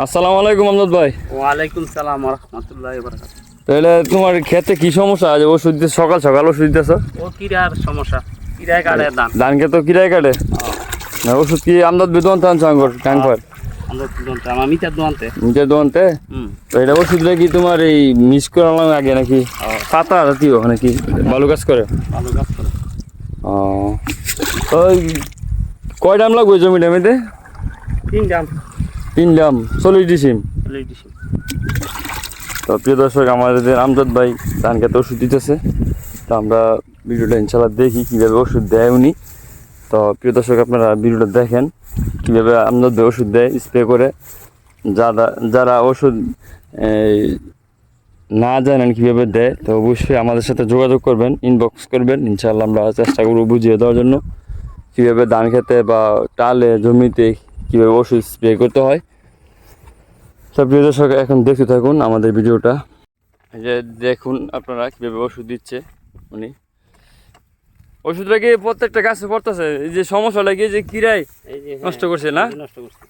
আসসালামু আলাইকুম আমজাদ ভাই। ওয়ালাইকুম সালাম রহমতুল্লাহ তাহলে তোমার খেতে কি সমস্যা? আছে ওষুধ দিয়ে সকাল সকাল ওষুধ দিতেছ ও কিরার সমস্যা? কিরায় কাটে দাম ধান। খেতে কিরাই কাটে? না ওষুধ কি আমদাদ বিদ্যমান থান সাঙ্গর কাঙ্কর মিটার দোয়ান্তে। তো এটা ওষুধটা কি তোমার এই মিস করালাম আগে নাকি? পাতা জাতীয় নাকি? ভালো কাজ করে? ভালো কাজ করে। ও। ওই কয় দাম লাগবে জমি টামিতে তিন দাম তিন দাম চল্লিশ ডিসিম। চল্লিশ দিছি তো প্রিয় দর্শক আমাদের আমজাদ ভাই ধান খেতে ওষুধ দিতেছে। তো আমরা ভিডিওটা ইনশাল্লাহ দেখি কীভাবে ওষুধ দেয় উনি। তো প্রিয় দর্শক আপনারা ভিডিওটা দেখেন কীভাবে আমজাদ ভাই ওষুধ দেয় স্প্রে করে। যারা যারা ওষুধ না জানেন কীভাবে দেয় তো অবশ্যই আমাদের সাথে যোগাযোগ করবেন ইনবক্স করবেন। ইনশাল্লাহ আমরা চেষ্টা করব বুঝিয়ে দেওয়ার জন্য। কীভাবে ধান খেতে বা টালে জমিতে কীভাবে ওষুধ স্প্রে করতে হয়। তো প্রিয় দর্শক এখন দেখতে থাকুন আমাদের ভিডিওটা। যে দেখুন আপনারা কীভাবে ওষুধ দিচ্ছে উনি। ওষুধটা কি প্রত্যেকটা গাছে পড়তেছে? এই যে সমস্যা লাগে যে কিরাই এই যে হ্যাঁ, নষ্ট করছে না? নষ্ট করছে।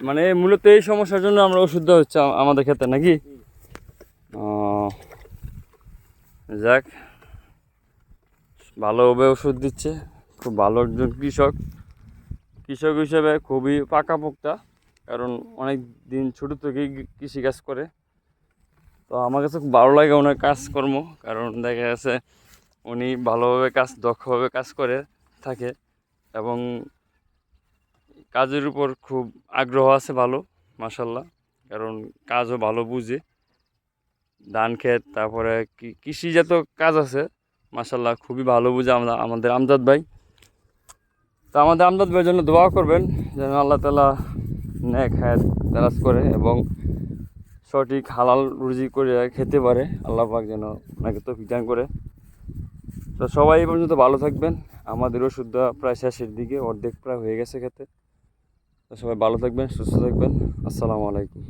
মানে মূলত এই সমস্যার জন্য আমরা ওষুধ দেওয়া হচ্ছে আমাদের ক্ষেত্রে নাকি? যাক ভালোভাবে ওষুধ দিচ্ছে। খুব ভালো একজন কৃষক। কৃষক হিসেবে খুবই পাকাপোক্তা, কারণ অনেক দিন ছোটো থেকেই কৃষিকাজ করে। তো আমার কাছে খুব ভালো লাগে ওনার কাজকর্ম, কারণ দেখা গেছে উনি ভালোভাবে কাজ, দক্ষভাবে কাজ করে থাকে এবং কাজের উপর খুব আগ্রহ আছে ভালো মাসাল্লাহ কারণ কাজও ভালো বুঝে। ধান ক্ষেত, তারপরে কৃষিজাত কাজ আছে মাসাল্লাহ খুবই ভালো বুঝে আমরা আমাদের আমজাদ ভাই। তো আমাদের আমজাদ ভাইয়ের জন্য দোয়া করবেন যেন আল্লাহ তালা নেক হায়াত দারাজ করে এবং সঠিক হালাল রুজি করে খেতে পারে। আল্লাহ পাক যেন ওনাকে তো দান করে। তো সবাই এই পর্যন্ত ভালো থাকবেন। আমাদের ওষুধ দেওয়া প্রায় শেষের দিকে, অর্ধেক প্রায় হয়ে গেছে খেতে। তো সবাই ভালো থাকবেন, সুস্থ থাকবেন। আসসালামু আলাইকুম।